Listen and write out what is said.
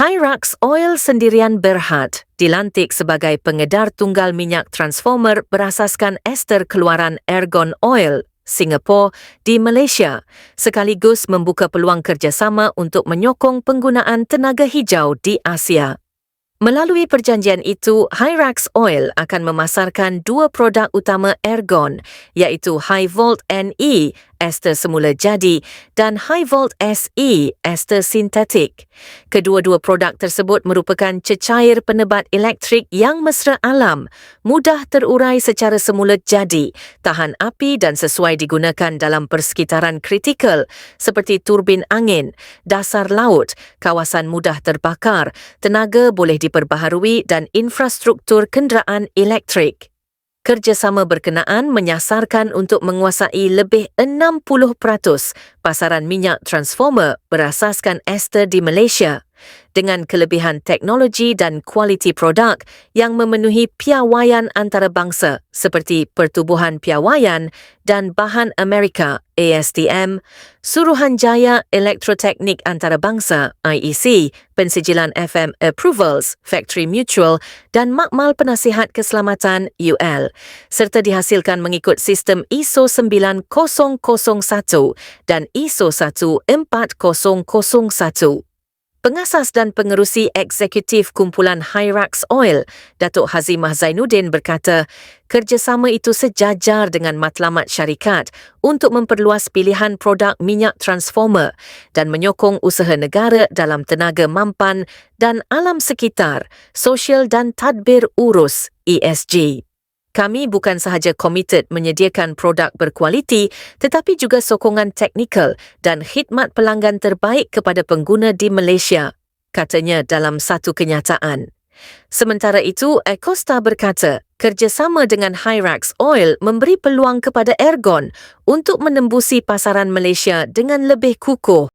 Hyrax Oil Sendirian Berhad dilantik sebagai pengedar tunggal minyak transformer berasaskan ester keluaran Ergon Oil Singapore di Malaysia sekaligus membuka peluang kerjasama untuk menyokong penggunaan tenaga hijau di Asia. Melalui perjanjian itu, Hyrax Oil akan memasarkan dua produk utama Ergon, iaitu High Volt NE, ester semula jadi, dan High Volt SE, ester sintetik. Kedua-dua produk tersebut merupakan cecair penebat elektrik yang mesra alam, mudah terurai secara semula jadi, tahan api dan sesuai digunakan dalam persekitaran kritikal seperti turbin angin, dasar laut, kawasan mudah terbakar, tenaga boleh di diperbaharui dan infrastruktur kenderaan elektrik. Kerjasama berkenaan menyasarkan untuk menguasai lebih 60% pasaran minyak transformer berasaskan ester di Malaysia dengan kelebihan teknologi dan kualiti produk yang memenuhi piawaian antarabangsa seperti Pertubuhan Piawaian dan Bahan Amerika ASTM, Suruhanjaya Elektroteknik Antarabangsa IEC, Pensijilan FM Approvals, Factory Mutual dan Makmal Penasihat Keselamatan UL serta dihasilkan mengikut sistem ISO 9001 dan ISO 14001. Pengasas dan pengerusi eksekutif kumpulan Hyrax Oil, Datuk Hazimah Zainuddin berkata, kerjasama itu sejajar dengan matlamat syarikat untuk memperluas pilihan produk minyak transformer dan menyokong usaha negara dalam tenaga mampan dan alam sekitar, sosial dan tadbir urus ESG. Kami bukan sahaja komited menyediakan produk berkualiti tetapi juga sokongan teknikal dan khidmat pelanggan terbaik kepada pengguna di Malaysia, katanya dalam satu kenyataan. Sementara itu, Ecosta berkata, kerjasama dengan Hyrax Oil memberi peluang kepada Ergon untuk menembusi pasaran Malaysia dengan lebih kukuh